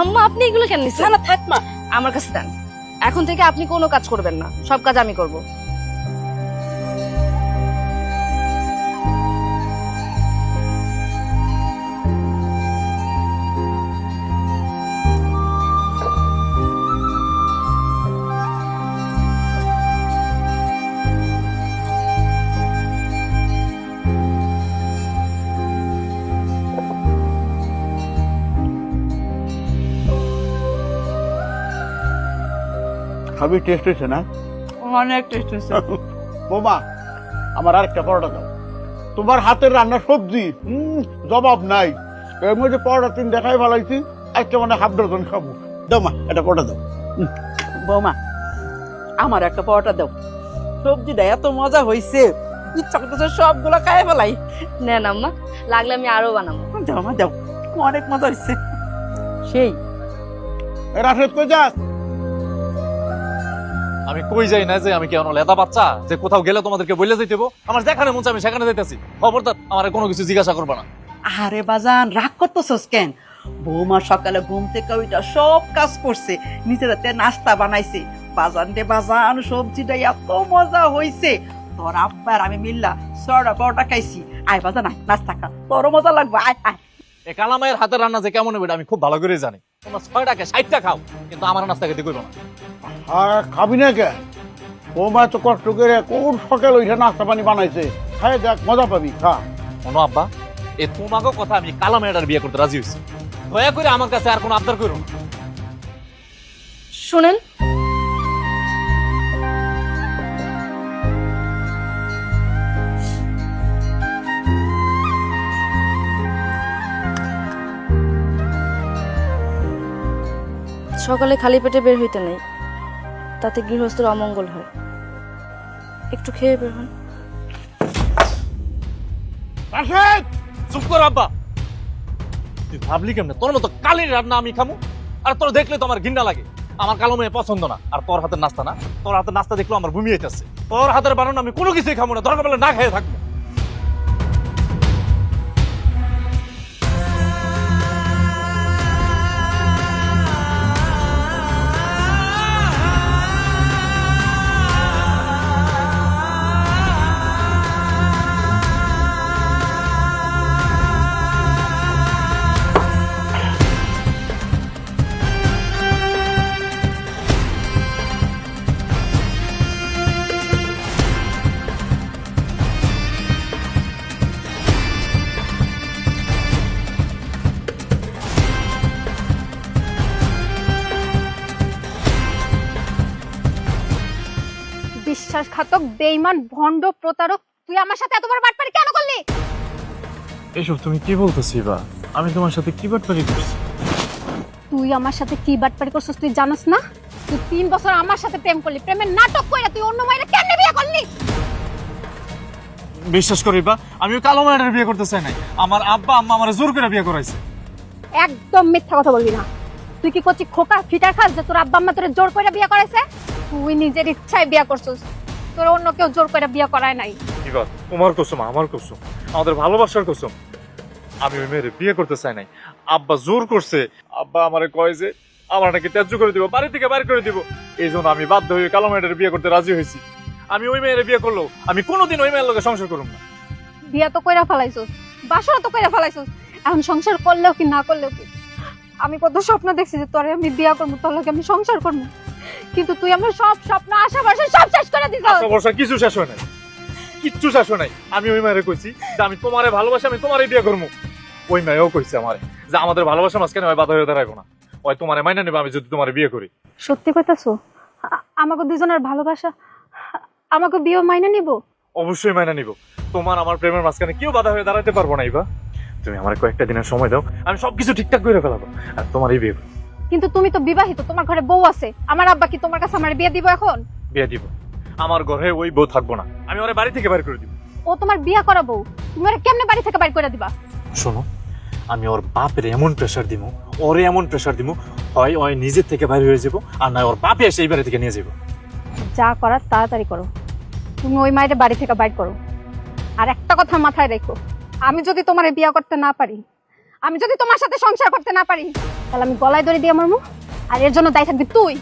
আম্মা, আপনি এগুলো কেন নিচ্ছেন না, থাক মা, আমার কাছে দেন। এখন থেকে আপনি কোনো কাজ করবেন না, সব কাজ আমি করব। সবই টেস্ট হয়েছে না? অনেক টেস্ট হয়েছে। বোমা আমার আরেকটা পরোটা দাও। তোমার হাতের রান্না সবজি হুম জবাব নাই। এর মধ্যে পরোটা তিন দেখাই ভালাইছি একটা মানে হাফ ডজন খাব। দাও মা এটা পরোটা দাও। বৌমা আমার একটা পরোটা দাও। সবজিটা এত মজা হয়েছে ইচ্ছা করতেছে সবগুলো খাই ফেলাই। নেন আম্মা লাগলে আমি আরও বানাবো। দাও মা দাও অনেক মজা হয়েছে সেই। রাশেদ কই যাস? আমি কই যাই না যে আমি কেন লেদা বাচ্চা? যে কোথাও গেলে তোমাদেরকে বলে যাইতে? আমার যেখানে মন আমি সেখানে যাইতেছি। খবরদার আমার কোনো কিছু জিজ্ঞাসা করবে না। আরে বাজান রাগ করতেছস কেন? বৌমা সকালে ঘুম থেকে ওইটা সব কাজ করছে নিজের হাতে নাস্তা বানাইছে। বাজান রে বাজান সবজিটা এত মজা হইছে। তোর আব্বার আমি মিল্লা ছড়া পরোটা খাইছি। আয় বাজান আয় নাস্তা খা। তোরও মজা লাগবে আয় আয়। এই কালামায়ের হাতের রান্না যে কেমন হবে আমি খুব ভালো করে জানি। তোমরা ছয়টাকে ষাটটা খাও কিন্তু আমার নাস্তা খেতে কইবো না। আর খাবি না কে? বোমা তো কষ্ট করে কোন সকাল ওইটা নাস্তা পানি বানাইছে? খাই দেখ মজা পাবি খা। শোনো আব্বা এ তোমাকে কথা আমি কালামায়ের বিয়ে করতে রাজি হয়েছি। দয়া করে আমার কাছে আর কোনো আবদার করো না। শুনেন। সকালে খালি পেটে বের হইতে নেই। তাতে গৃহস্থের অমঙ্গল হয়। একটু খেয়ে বের হন। চুপ কর আব্বা। তুই ভাবলি কেমনে? তোর মতো কালির রান্না আমি খামু, আর তোর দেখলে তো আমার ঘিন্না লাগে। আমার কালো মেয়ে পছন্দ না, আর তোর হাতের নাস্তা না। তোর হাতের নাস্তা দেখল আমার ভূমি হইতেছে। তোর হাতের বানানো আমি কোনো কিছুই খাব না, দরকার বলে না খেয়ে থাকব। বিশ্বাসঘাতক বেইমান ভণ্ড প্রতারক তুই আমার সাথে এত বড় বাটপারি কেন করলি? এসব তুমি কি বলতেছি বা আমি তোমার সাথে কি বাটপারি করছি? তুই আমার সাথে কি বাটপারি করছিস তুই জানোস না? তুই তিন বছর আমার সাথে প্রেম করলি প্রেমের নাটক কইরা তুই অন্য মাইরে কেন বিয়ে করলি? বিশ্বাস করি বা আমি ওই কালো মেয়েটার বিয়ে করতে চাই নাই। আমার আব্বা আম্মা আমার জোর করে বিয়ে করাইছে। একদম মিথ্যা কথা বলবি না। তুই কি করছিস খোকা ফিটার খাস যে তোর আব্বা আম্মা তোরে জোর করে বিয়ে করাইছে? তুই নিজের ইচ্ছায় বিয়ে করছিস। তোর অন্য কেউ জোর করে বিয়ে করায় নাই। এবার তোমার কুসুম আমার কুসুম। আমাদের ভালোবাসার কুসুম। আমি ওই মেয়ের বিয়ে করতে চাই নাই। আব্বা জোর করছে। আব্বা আমারে কয় যে আমার নাকি ত্যায্য করে দিব বাড়ি থেকে বাড়ি করে দিব। এই জন্য আমি বাধ্য হয়ে কালো মেয়েটার বিয়ে করতে রাজি হয়েছি। আমি ওই মেয়ের বিয়ে করল আমি কোনোদিন ওই মেয়ের লোকে সংসার করুম না। বিয়া তো কইরা ফেলাইছস। বাসরও তো কইরা ফেলাইছস। এখন সংসার করলেও কি না করলেও কি? আমি কত স্বপ্ন দেখছি যে তোরে আমি বিয়া করব তোর লগে আমি সংসার করব কিন্তু তুই আমার সব স্বপ্ন আশা ভরসা সব শেষ করে দিছস আশা ভরসা কিছু শেষ হয় নাই। কিচ্ছু শেষ হয় নাই। আমি ওই মেয়েরে কইছি যে আমি তোমারে ভালোবাসি আমি তোমারই বিয়ে করব ওই মেয়েও কইছে আমারে যে আমাদের ভালোবাসা মাঝখানে হয় বাধা হয়ে দাঁড়াবো না। ওই তোমারে মাইনা নেবে আমি যদি তোমার বিয়ে করি। সত্যি কইতাছো? আমাকে দুজনের ভালোবাসা আমাকে বিয়ে মাইনে নিব? অবশ্যই মাইনা নিব। তোমার আমার প্রেমের মাঝখানে কেউ বাধা হয়ে দাঁড়াতে পারব না ইবা তুমি আমার কয়েকটা দিনের সময় দাও আমি সবকিছু ঠিকঠাক করে ফেলাবো আর তোমারই বিয়ে করব। কিন্তু তুমি তো বিবাহিত তোমার ঘরে বউ আছে। আমার আব্বা কি তোমার কাছে আমার বিয়ে দিব এখন? বিয়ে দিব। আমার ঘরে ওই বউ থাকব না। আমি ওরে বাড়ি থেকে বাইর করে দিব। ও তোমার বিয়া করা বউ। তুমি ওরে কেমনে বাড়ি থেকে বাইর করে দিবা? শোনো আমি ওর বাপের এমন প্রেশার দিব ওরে এমন প্রেশার দিব হয় ওই নিজের থেকে বাইরে হয়ে যাব আর নয় ওর বাপে এসে এই বাড়ি থেকে নিয়ে যাব। যা করার তাড়াতাড়ি করো। তুমি ওই মায়ের বাড়ি থেকে বাইর করো। আর একটা কথা মাথায় রেখো আমি যদি তোমার বিয়ে করতে না পারি আমি যদি তোমার সাথে সংসার করতে না পারি তাহলে আমি গলায় দড়ি দিয়ে মারবো। আর এর জন্য দায় থাকবি তুই।